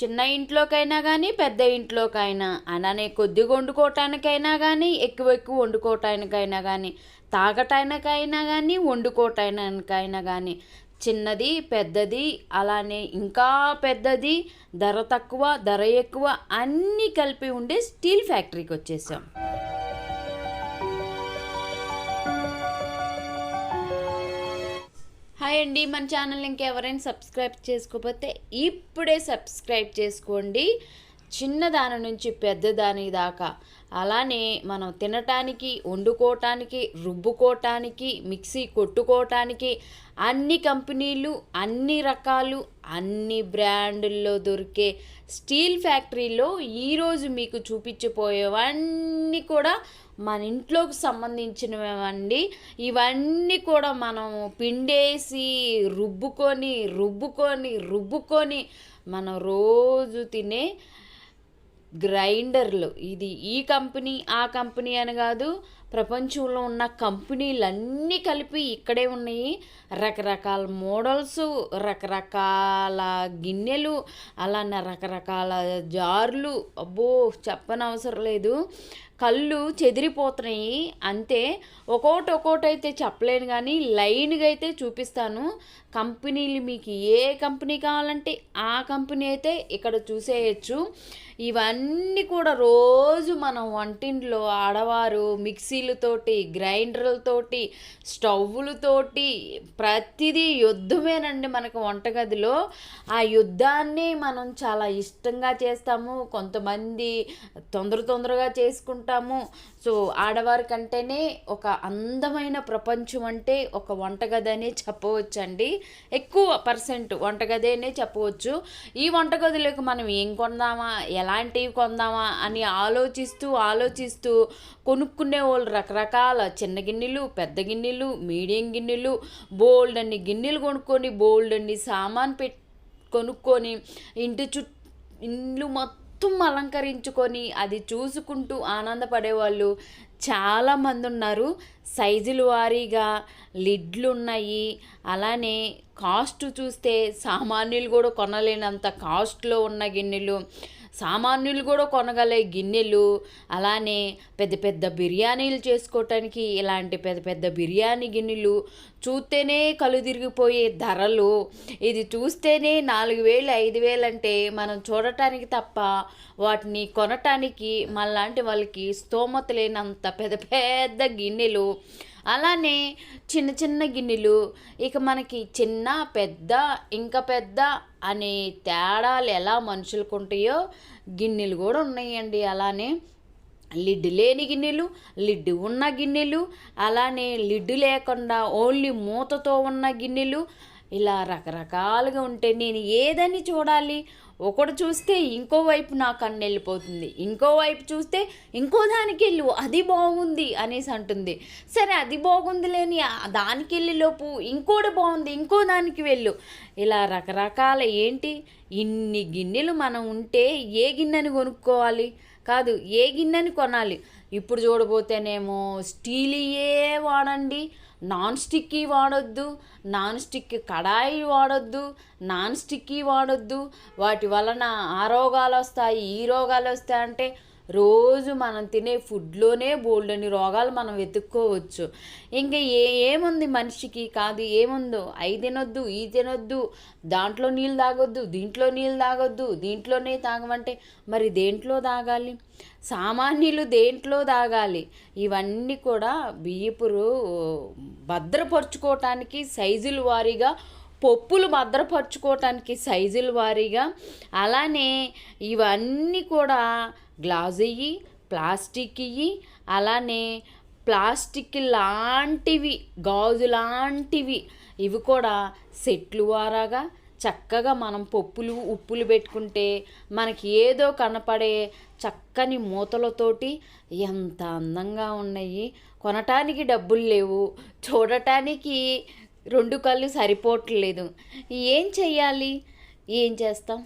చిన్న ఇంట్లోకైనా కానీ పెద్ద ఇంట్లోకైనా అలానే కొద్దిగా వండుకోవటానికైనా కానీ ఎక్కువ ఎక్కువ వండుకోవటానికైనా కానీ తాగటానికైనా కానీ వండుకోవటానికైనా కానీ చిన్నది పెద్దది అలానే ఇంకా పెద్దది ధర తక్కువ ధర ఎక్కువ అన్నీ కలిపి ఉండే స్టీల్ ఫ్యాక్టరీకి వచ్చేసాం. హాయ్ అండి మన ఛానల్ ఇంకెవరైనా సబ్స్క్రైబ్ చేసుకోకపోతే ఇప్పుడే సబ్స్క్రైబ్ చేసుకోండి. చిన్న దాని నుంచి పెద్ద దాని దాకా. అలానే మనం తినటానికి వండుకోవటానికి రుబ్బుకోవటానికి మిక్సీ కొట్టుకోవటానికి అన్ని కంపెనీలు అన్ని రకాలు అన్ని బ్రాండుల్లో దొరికే స్టీల్ ఫ్యాక్టరీలో ఈరోజు మీకు చూపించిపోయేవన్నీ కూడా మన ఇంట్లోకి సంబంధించినవండి. ఇవన్నీ కూడా మనం పిండేసి రుబ్బుకొని రుబ్బుకొని రుబ్బుకొని మనం రోజు తినే గ్రైండర్లు. ఇది ఈ కంపెనీ ఆ కంపెనీ అని కాదు ప్రపంచంలో ఉన్న కంపెనీలన్నీ కలిపి ఇక్కడే ఉన్నాయి. రకరకాల మోడల్స్ రకరకాల గిన్నెలు అలానే రకరకాల జార్లు. అబ్బో చెప్పనవసరం లేదు. కళ్ళు చెదిరిపోతున్నాయి. అంతే. ఒక్కోటి ఒక్కోటి అయితే చెప్పలేను కానీ లైన్గా అయితే చూపిస్తాను. కంపెనీలు మీకు ఏ కంపెనీ కావాలంటే ఆ కంపెనీ అయితే ఇక్కడ చూసేయచ్చు. ఇవన్నీ కూడా రోజు మనం వంటింట్లో ఆడవారు మిక్సీలతోటి గ్రైండర్లతోటి స్టవ్లతోటి ప్రతిదీ యుద్ధమేనండి మనకు వంటగదిలో. ఆ యుద్ధాన్ని మనం చాలా ఇష్టంగా చేస్తాము. కొంతమంది తొందర తొందరగా చేసుకుంటాము. సో ఆడవారి కంటేనే ఒక అందమైన ప్రపంచం అంటే ఒక వంటగది అనే చెప్పవచ్చండి. ఎక్కువ పర్సెంట్ వంటగదేనే చెప్పవచ్చు. ఈ వంటగదిలోకి మనం ఏం కొందామా? ఎలాంటివి కొందామా? అని ఆలోచిస్తూ ఆలోచిస్తూ కొనుక్కునే వాళ్ళు రకరకాల చిన్న గిన్నెలు పెద్ద గిన్నెలు మీడియం గిన్నెలు బోల్డ్ అన్ని గిన్నెలు కొనుక్కొని బోల్డ్ అన్ని సామాన్ పెట్ కొనుక్కొని ఇంటి చుట్టూ ఇండ్లు మొత్తం అలంకరించుకొని అది చూసుకుంటూ ఆనందపడేవాళ్ళు చాలామంది ఉన్నారు సైజుల వారీగా లిడ్లు ఉన్నాయి అలానే కాస్ట్ చూస్తే సామాన్యులు కూడా కొనలేనంత కాస్ట్లో ఉన్న గిన్నెలు. సామాన్యులు కూడా కొనగలే గిన్నెలు అలానే పెద్ద పెద్ద బిర్యానీలు చేసుకోవటానికి ఇలాంటి పెద్ద పెద్ద బిర్యానీ గిన్నెలు చూస్తేనే కళ్ళు తిరిగిపోయే ధరలు. ఇది చూస్తేనే నాలుగు వేలు ఐదు వేలు అంటే మనం చూడటానికి తప్ప వాటిని కొనటానికి మళ్ళాంటి వాళ్ళకి స్తోమత లేనంత పెద్ద పెద్ద గిన్నెలు. అలానే చిన్న చిన్న గిన్నెలు ఇక మనకి చిన్న పెద్ద ఇంకా పెద్ద అనే తేడాలు ఎలా మనుషులకు ఉంటాయో గిన్నెలు కూడా ఉన్నాయండి. అలానే లిడ్ లేని గిన్నెలు లిడ్ ఉన్న గిన్నెలు అలానే లిడ్ లేకుండా ఓన్లీ మూతతో ఉన్న గిన్నెలు ఇలా రకరకాలుగా ఉంటే నేను ఏదని చూడాలి? ఒకటి చూస్తే ఇంకో వైపు నా కన్ను వెళ్ళిపోతుంది. ఇంకోవైపు చూస్తే ఇంకో దానికి వెళ్ళు అది బాగుంది అనేసి అంటుంది. సరే అది బాగుంది లేని దానికి వెళ్ళేలోపు ఇంకోటి బాగుంది ఇంకో దానికి వెళ్ళు. ఇలా రకరకాల ఏంటి? ఇన్ని గిన్నెలు మనం ఉంటే ఏ గిన్నెని కొనుక్కోవాలి? కాదు ఏ గిన్నెని కొనాలి? ఇప్పుడు చూడబోతేనేమో స్టీలియే వాడండి. నాన్ స్టిక్కీ వాడొద్దు నాన్ స్టిక్ కడాయి వాడొద్దు నాన్ స్టిక్కీ వాడొద్దు. వాటి వలన ఆ రోగాలు వస్తాయి ఈ రోగాలు వస్తాయి అంటే రోజు మనం తినే ఫుడ్లోనే బోల్డని రోగాలు మనం వెతుక్కోవచ్చు. ఇంకా ఏ ఏముంది మనిషికి కాదు ఏముందో? అవి తినొద్దు ఈ తినొద్దు దాంట్లో నీళ్ళు తాగొద్దు దీంట్లో నీళ్ళు తాగొద్దు దీంట్లోనే తాగమంటే మరి దేంట్లో తాగాలి? సామాన్యులు దేంట్లో తాగాలి? ఇవన్నీ కూడా బియ్యపురు భద్రపరుచుకోవటానికి సైజుల వారీగా పప్పులు భద్రపరుచుకోవటానికి సైజుల వారీగా అలానే ఇవన్నీ కూడా గ్లాస్ ఇయ్యి ప్లాస్టిక్ ఇయ్యి అలానే ప్లాస్టిక్ లాంటివి గాజు లాంటివి ఇవి కూడా సెట్లు వారాగా చక్కగా మనం పప్పులు ఉప్పులు పెట్టుకుంటే మనకి ఏదో కనపడే చక్కని మూతలతోటి ఎంత అందంగా ఉన్నాయి. కొనటానికి డబ్బులు లేవు. చూడటానికి రెండు కళ్ళు సరిపోవట్లేదు. ఏం చెయ్యాలి? ఏం చేస్తాం?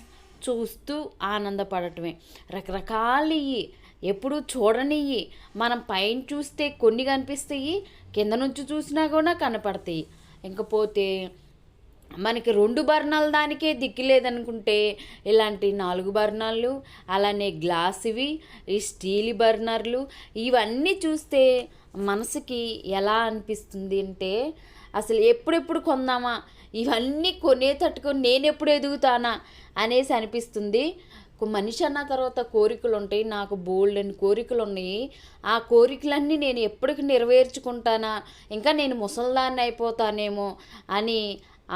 చూస్తూ ఆనందపడటమే. రకరకాలవి ఎప్పుడు చూడనివి మనం పైన చూస్తే కొన్ని కనిపిస్తాయి కింద నుంచి చూసినా కూడా కనపడతాయి. ఇంకపోతే మనకి రెండు బర్ణాలు దానికే దిక్కు లేదనుకుంటే ఇలాంటి నాలుగు బర్ణాలు అలానే గ్లాసువి ఈ స్టీల్ బర్నర్లు ఇవన్నీ చూస్తే మనసుకి ఎలా అనిపిస్తుంది అంటే అసలు ఎప్పుడెప్పుడు కొందామా? ఇవన్నీ కొనేటట్టుకు నేను ఎప్పుడు ఎదుగుతానా అనేసి అనిపిస్తుంది. మనిషి అన్న తర్వాత కోరికలు ఉంటాయి నాకు బోల్డ్ అని కోరికలు ఉన్నాయి ఆ కోరికలన్నీ నేను ఎప్పటికి నెరవేర్చుకుంటానా ఇంకా నేను ముసల్దాన్ని అయిపోతానేమో అని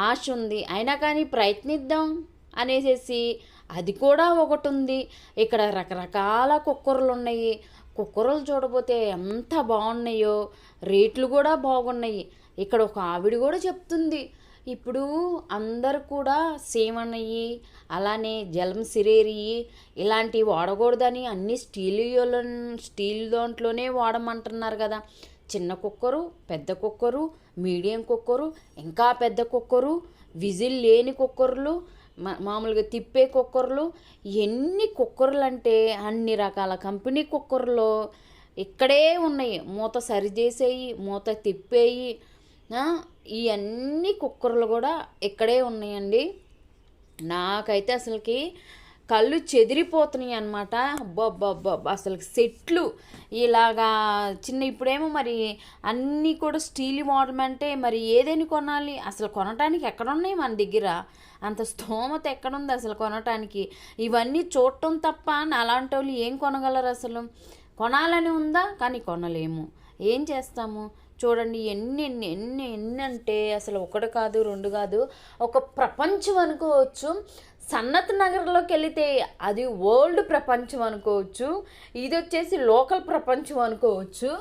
ఆశ ఉంది. అయినా కానీ ప్రయత్నిద్దాం అనేసి అది కూడా ఒకటి ఉంది ఇక్కడ రకరకాల కుక్కర్లు ఉన్నాయి కుక్కర్లు చూడబోతే ఎంత బాగున్నాయో రేట్లు కూడా బాగున్నాయి. ఇక్కడ ఒక ఆవిడ కూడా చెప్తుంది ఇప్పుడు అందరు కూడా సేమన్నయ్యి అలానే జలం సిరేరి ఇలాంటివి వాడకూడదని అన్ని స్టీల్ స్టీల్ దాంట్లోనే వాడమంటున్నారు కదా. చిన్న కుక్కరు పెద్ద కుక్కరు మీడియం కుక్కరు ఇంకా పెద్ద కుక్కరు విజిల్ లేని కుక్కర్లు మామూలుగా తిప్పే కుక్కర్లు ఎన్ని కుక్కర్లు అంటే అన్ని రకాల కంపెనీ కుక్కర్లు ఇక్కడే ఉన్నాయి. మూత సరిచేసేయి మూత తిప్పేయి ఈ అన్ని కుక్కర్లు కూడా ఇక్కడే ఉన్నాయండి. నాకైతే అసలుకి కళ్ళు చెదిరిపోతున్నాయి అనమాట అబ్బబ్బబ్బ అసలు సెట్లు ఇలాగా చిన్న ఇప్పుడేమో మరి అన్నీ కూడా స్టీల్ మోడల్ అంటే మరి ఏదైనా కొనాలి. అసలు కొనటానికి ఎక్కడున్నాయి మన దగ్గర? అంత స్తోమత ఎక్కడుంది అసలు కొనటానికి? ఇవన్నీ చూడటం తప్ప అలాంటి వాళ్ళు ఏం కొనగలరు అసలు? కొనాలని ఉందా? కానీ కొనలేము. ఏం చేస్తాము? చూడండి ఎన్ని ఎన్ని ఎన్ని ఎన్ని అంటే అసలు ఒకటి కాదు రెండు కాదు ఒక ప్రపంచం అనుకోవచ్చు. సన్నత్ నగర్లోకి వెళితే అది వరల్డ్ ప్రపంచం అనుకోవచ్చు. ఇది వచ్చేసి లోకల్ ప్రపంచం అనుకోవచ్చు.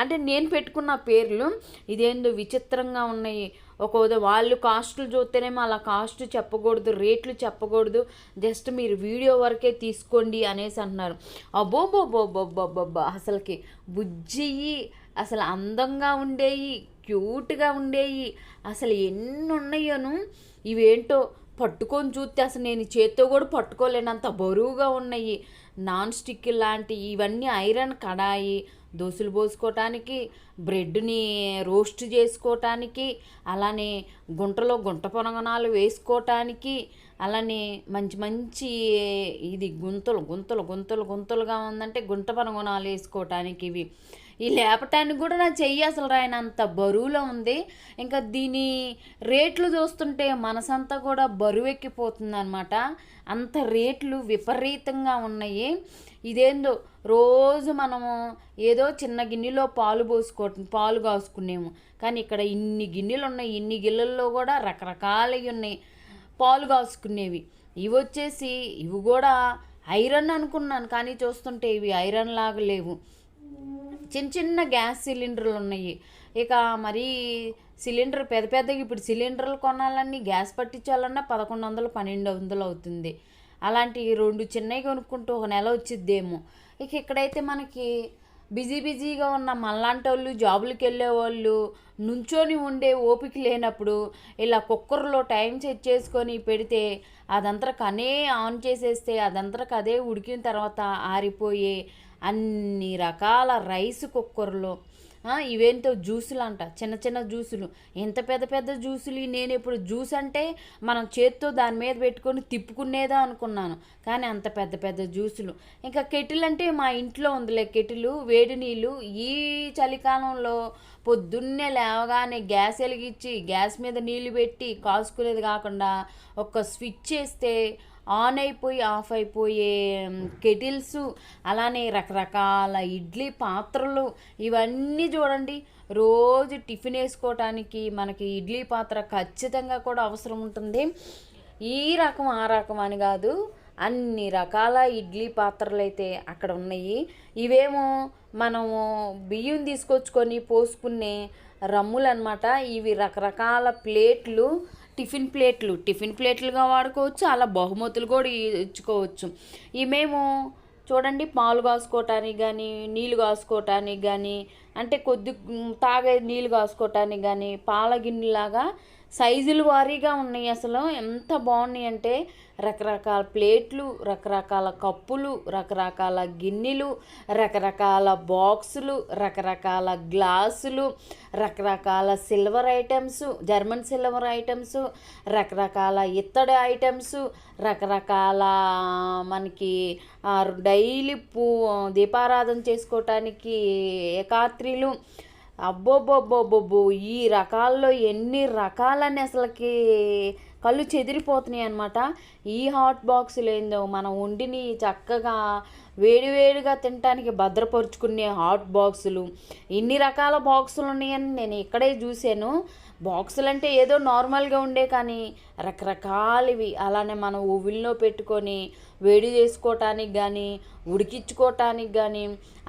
అంటే నేను పెట్టుకున్న పేర్లు ఇదేందో విచిత్రంగా ఉన్నాయి. ఒక వాళ్ళు కాస్టులు చూస్తేనేమో అలా కాస్ట్ చెప్పకూడదు రేట్లు చెప్పకూడదు. జస్ట్ మీరు వీడియో వరకే తీసుకోండి అనేసి అంటున్నారు. అబ్బోబోబోబోబోబ్బా అసలుకి బుజ్జి అసలు అందంగా ఉండేవి క్యూట్గా ఉండేవి అసలు ఎన్ని ఉన్నాయోను ఇవేంటో పట్టుకొని చూస్తే అసలు నేను చేత్తో కూడా పట్టుకోలేనంత బరువుగా ఉన్నాయి. నాన్ స్టిక్ లాంటి ఇవన్నీ ఐరన్ కడాయి దోశలు పోసుకోవటానికి బ్రెడ్ని రోస్ట్ చేసుకోవటానికి అలానే గుంటలో గుంట పొనగనాలు వేసుకోవటానికి అలానే మంచి మంచి ఇది గుంతలు గుంతలు గుంతలు గుంతలుగా ఉందంటే గుంట పొనగనాలు వేసుకోవటానికి ఇవి. ఈ లేపటానికి కూడా నా చెయ్యి అసలు రాయనంత బరువులో ఉంది. ఇంకా దీని రేట్లు చూస్తుంటే మనసంతా కూడా బరువు ఎక్కిపోతుంది అనమాట అంత రేట్లు విపరీతంగా ఉన్నాయి. ఇదేందో రోజు మనము ఏదో చిన్న గిన్నెలో పాలు పోసుకో పాలు కాసుకునేము. కానీ ఇక్కడ ఇన్ని గిన్నెలు ఉన్నాయి ఇన్ని గిన్నెల్లో కూడా రకరకాలవి ఉన్నాయి పాలు కాసుకునేవి. ఇవి వచ్చేసి ఇవి కూడా ఐరన్ అనుకున్నాను. కానీ చూస్తుంటే ఇవి ఐరన్ లాగా లేవు. చిన్న చిన్న గ్యాస్ సిలిండర్లు ఉన్నాయి ఇక మరీ సిలిండర్ పెద్ద పెద్దగా ఇప్పుడు సిలిండర్లు కొనాలన్నీ గ్యాస్ పట్టించాలన్నా పదకొండు వందలు పన్నెండు వందలు అవుతుంది. అలాంటి రెండు చిన్నవి కొనుక్కుంటూ ఒక నెల వచ్చిద్దేమో. ఇక ఇక్కడైతే మనకి బిజీ బిజీగా ఉన్న మళ్ళాంటి వాళ్ళు జాబులకి వెళ్ళే వాళ్ళు నుంచొని ఉండే ఓపిక లేనప్పుడు ఇలా కుక్కర్లో టైం సెట్ చేసుకొని పెడితే అదంతా కనే ఆన్ చేసేస్తే అదంతరకు అదే ఉడికిన తర్వాత ఆరిపోయే అన్ని రకాల రైస్ కుక్కర్లు. ఇవేంటో జ్యూసులు అంట చిన్న చిన్న జ్యూసులు. ఎంత పెద్ద పెద్ద జ్యూసులు నేను ఇప్పుడు జ్యూస్ అంటే మనం చేత్తో దాని మీద పెట్టుకొని తిప్పుకునేదా అనుకున్నాను. కానీ అంత పెద్ద పెద్ద జ్యూసులు. ఇంకా కెటిల్ అంటే మా ఇంట్లో ఉందిలే కెటిలు వేడి నీళ్ళు. ఈ చలికాలంలో పొద్దున్నే లేవగానే గ్యాస్ వెలిగించి గ్యాస్ మీద నీళ్ళు పెట్టి కాసుకునేది కాకుండా ఒక స్విచ్ చేస్తే ఆన్ అయిపోయి ఆఫ్ అయిపోయే కెటిల్స్ అలానే రకరకాల ఇడ్లీ పాత్రలు ఇవన్నీ చూడండి. రోజు టిఫిన్ వేసుకోవటానికి మనకి ఇడ్లీ పాత్ర ఖచ్చితంగా కూడా అవసరం ఉంటుంది. ఈ రకం ఆ రకం అని కాదు అన్ని రకాల ఇడ్లీ పాత్రలు అయితే అక్కడ ఉన్నాయి. ఇవేమో మనము బియ్యం తీసుకొచ్చుకొని పోసుకునే రమ్ములు అనమాట ఇవి రకరకాల ప్లేట్లు. టిఫిన్ ప్లేట్లు. టిఫిన్ ప్లేట్లుగా వాడుకోవచ్చు అలా బహుమతులు కూడా ఇచ్చుకోవచ్చు. ఈ మేము చూడండి పాలు కాసుకోవటానికి కానీ నీళ్ళు కాసుకోవటానికి కానీ అంటే కొద్ది తాగే నీళ్ళు కాసుకోవటానికి కానీ పాల గిన్నెలాగా సైజులు వారీగా ఉన్నాయి అసలు. ఎంత బాగున్నాయి అంటే రకరకాల ప్లేట్లు రకరకాల కప్పులు రకరకాల గిన్నెలు రకరకాల బాక్సులు రకరకాల గ్లాసులు రకరకాల silver items German silver items రకరకాల ఇత్తడి ఐటమ్స్ రకరకాల మనకి డైలీ పూ దీపారాధన చేసుకోవటానికి స్త్రీలు అబ్బోబ్బోబ్బోబ్బో ఈ రకాల్లో ఎన్ని రకాలని అసలుకి కళ్ళు చెదిరిపోతున్నాయి అనమాట ఈ హాట్ బాక్సులు ఏందో మనం వండిని చక్కగా వేడివేడిగా తినడానికి భద్రపరుచుకునే హాట్ బాక్సులు. ఇన్ని రకాల బాక్సులు ఉన్నాయని నేను ఇక్కడే చూశాను. బాక్సులు అంటే ఏదో నార్మల్గా ఉండే కానీ రకరకాలవి. అలానే మనం ఓవెన్లో పెట్టుకొని వేడి చేసుకోవటానికి కానీ ఉడికించుకోవటానికి కానీ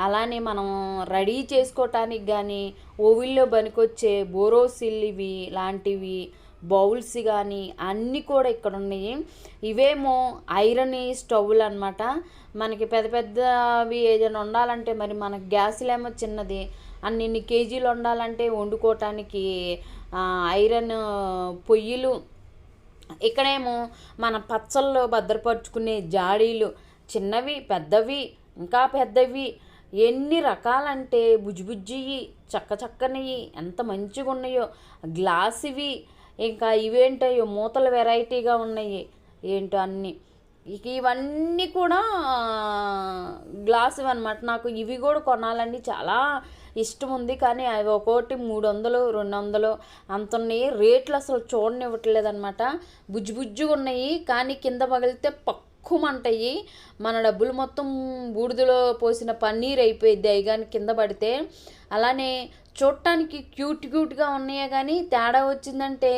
అలానే మనం రెడీ చేసుకోవటానికి కానీ ఓవిల్లో పనికొచ్చే బోరోసిల్ ఇవి లాంటివి బౌల్స్ కానీ అన్నీ కూడా ఇక్కడ ఉన్నాయి. ఇవేమో ఐరన్ స్టవ్లు అనమాట మనకి పెద్ద పెద్దవి ఏదైనా ఉండాలంటే మరి మన గ్యాస్లేమో చిన్నది. అన్ని కేజీలు ఉండాలంటే వండుకోవటానికి ఐరన్ పొయ్యిలు ఇక్కడేమో మన పచ్చల్లో భద్రపరుచుకునే జాడీలు చిన్నవి పెద్దవి ఇంకా పెద్దవి. ఎన్ని రకాలంటే బుజ్జిబుజ్జివి చక్క చక్కనివి ఎంత మంచిగా ఉన్నాయో గ్లాసువి ఇంకా ఇవేంటో మూతలు వెరైటీగా ఉన్నాయి. ఏంటో అన్నీ. ఇక ఇవన్నీ కూడా గ్లాసు అనమాట నాకు ఇవి కూడా కొనాలని చాలా ఇష్టం ఉంది కానీ అవి ఒక్కోటి మూడు వందలు రెండు వందలు అంత ఉన్నాయి రేట్లు అసలు చూడనివ్వట్లేదు అనమాట బుజ్జు బుజ్జుగా ఉన్నాయి కానీ కింద పగిలితే పక్కుమంటాయి. మన డబ్బులు మొత్తం బూడిదలో పోసిన పన్నీర్ అయిపోయింది అవి కానీ కింద పడితే. అలానే చూడటానికి క్యూట్ క్యూట్గా ఉన్నాయే కానీ తేడా వచ్చిందంటే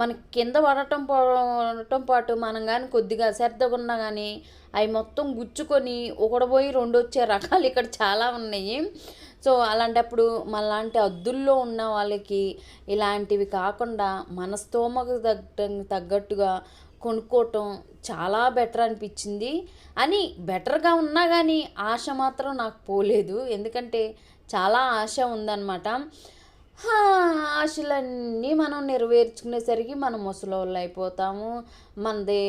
మన కింద పడటం పడటం పాటు మనం కానీ కొద్దిగా శ్రద్ధగా ఉన్నా కానీ అవి మొత్తం గుచ్చుకొని ఒకటి పోయి రెండు వచ్చే రకాలు ఇక్కడ చాలా ఉన్నాయి. సో అలాంటప్పుడు మనలాంటి అద్దుల్లో ఉన్న వాళ్ళకి ఇలాంటివి కాకుండా మన స్తోమకు తగ్గ తగ్గట్టుగా కొనుక్కోవటం చాలా బెటర్ అనిపించింది. అని బెటర్గా ఉన్నా కానీ ఆశ మాత్రం నాకు పోలేదు. ఎందుకంటే చాలా ఆశ ఉందన్నమాట. ఆశలన్నీ మనం నెరవేర్చుకునేసరికి మనం ముసలోళ్ళు అయిపోతాము. మనది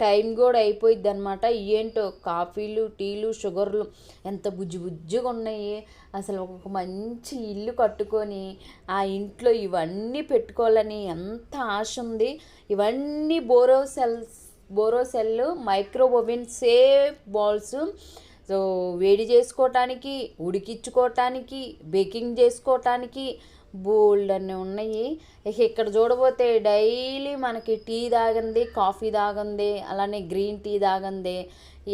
టైం కూడా అయిపోయింది అనమాట ఏంటో కాఫీలు టీలు షుగర్లు ఎంత బుజ్జి బుజ్జిగా ఉన్నాయి. అసలు ఒక మంచి ఇల్లు కట్టుకొని ఆ ఇంట్లో ఇవన్నీ పెట్టుకోవాలని ఎంత ఆశ ఉంది. ఇవన్నీ Borosil borrow micro oven safe bowls. So వేడి చేసుకోవటానికి ఉడికించుకోవటానికి బేకింగ్ చేసుకోవటానికి బోల్డ్ అన్నీ ఉన్నాయి. ఇక ఇక్కడ చూడబోతే డైలీ మనకి టీ తాగింది కాఫీ తాగింది అలానే గ్రీన్ టీ తాగింది.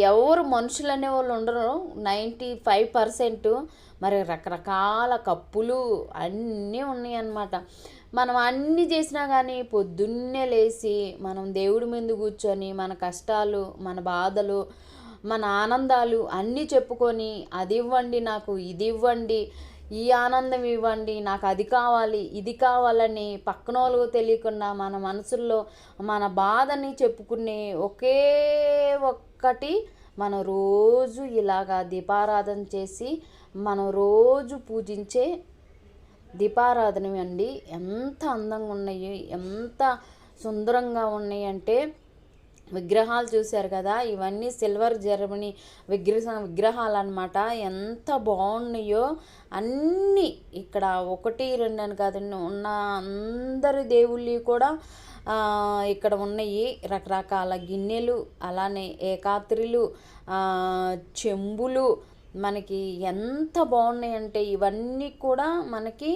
ఎవరు మనుషులు అనే వాళ్ళు ఉండరు. నైంటీ ఫైవ్ పర్సెంట్ మరి రకరకాల కప్పులు అన్నీ ఉన్నాయి అన్నమాట మనం అన్నీ చేసినా కానీ పొద్దున్నే లేచి మనం దేవుడి ముందు కూర్చొని మన కష్టాలు మన బాధలు మన ఆనందాలు అన్నీ చెప్పుకొని అది ఇవ్వండి నాకు ఇది ఇవ్వండి ఈ ఆనందం ఇవ్వండి నాకు అది కావాలి ఇది కావాలని పక్కన వాళ్ళకు తెలియకుండా మన మనసుల్లో మన బాధని చెప్పుకునే ఒకే ఒక్కటి మనం రోజు ఇలాగా దీపారాధన చేసి మనం రోజు పూజించే దీపారాధన అండి ఎంత అందంగా ఉన్నాయి ఎంత సుందరంగా ఉన్నాయంటే విగ్రహాలు చూశారు కదా ఇవన్నీ సిల్వర్ జర్మనీ విగ్రహ విగ్రహాలు అనమాట ఎంత బాగున్నాయో అన్నీ ఇక్కడ ఒకటి రెండు అని కాదండి ఉన్న అందరి దేవుళ్ళు కూడా ఇక్కడ ఉన్నాయి. రకరకాల గిన్నెలు అలానే ఏకాత్రిలు చెంబులు. మనకి ఎంత బాగున్నాయంటే ఇవన్నీ కూడా మనకి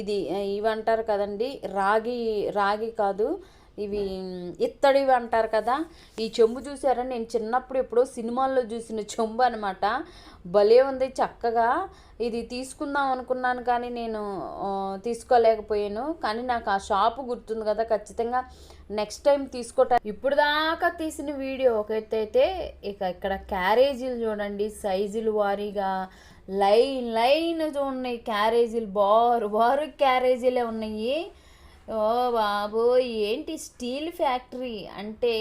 ఇది ఇవంటారు కదండి రాగి రాగి కాదు ఇవి ఇత్తడివి అంటారు కదా. ఈ చెంబు చూసారా? నేను చిన్నప్పుడు ఎప్పుడో సినిమాల్లో చూసిన చెంబు అనమాట భలే ఉంది చక్కగా. ఇది తీసుకుందాం అనుకున్నాను కానీ నేను తీసుకోలేకపోయాను. కానీ నాకు ఆ షాపు గుర్తుంది కదా ఖచ్చితంగా. నెక్స్ట్ టైం తీసుకోవటం ఇప్పుడు దాకా తీసిన వీడియో ఒకటైతే ఇక ఇక్కడ క్యారేజీలు చూడండి. సైజులు వారీగా లైన్ లైన్ ఉన్నాయి క్యారేజీలు బారు బారు క్యారేజీలే ఉన్నాయి. ఓ బాబో ఏంటి స్టీల్ ఫ్యాక్టరీ? అంటే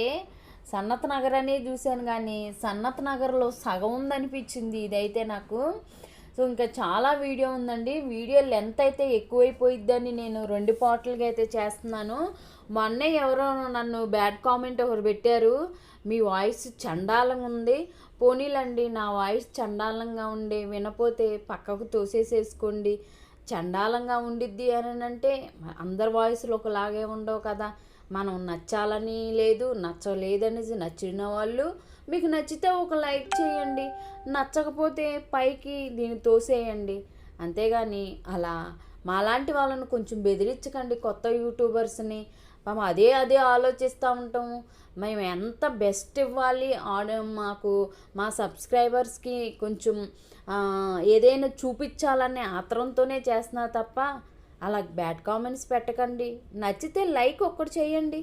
సన్నత్ నగర్ అనే చూశాను కానీ సన్నత్ నగర్లో సగం ఉందనిపించింది ఇదైతే నాకు. సో ఇంకా చాలా వీడియో ఉందండి. వీడియో లెంత్ అయితే ఎక్కువైపోయిద్దని నేను రెండు పాటలుగా అయితే చేస్తున్నాను. మొన్నే ఎవరో నన్ను బ్యాడ్ కామెంట్ ఒకరు పెట్టారు. మీ వాయిస్ చండాలంగా ఉంది. పోనీలండి నా వాయిస్ చండాలంగా ఉండి వినపోతే పక్కకు తోసేసేసుకోండి. చండాలంగా ఉండిద్ది అని అంటే అందరి వాయిస్లు ఒకలాగే ఉండవు కదా. మనం నచ్చాలని లేదు నచ్చలేదనేసి నచ్చిన వాళ్ళు మీకు నచ్చితే ఒక లైక్ చేయండి నచ్చకపోతే పైకి దీన్ని తోసేయండి. అంతేగాని అలా మాలాంటి వాళ్ళను కొంచెం బెదిరించకండి కొత్త యూట్యూబర్స్ని. మేము అదే అదే ఆలోచిస్తూ ఉంటాము. మేము ఎంత బెస్ట్ ఇవ్వాలి ఆడ మాకు మా సబ్స్క్రైబర్స్కి కొంచెం ఏదైనా చూపించాలనే ఆత్రంతోనే చేస్తున్నా తప్ప అలా బ్యాడ్ కామెంట్స్ పెట్టకండి. నచ్చితే లైక్ ఒక్కటి చేయండి.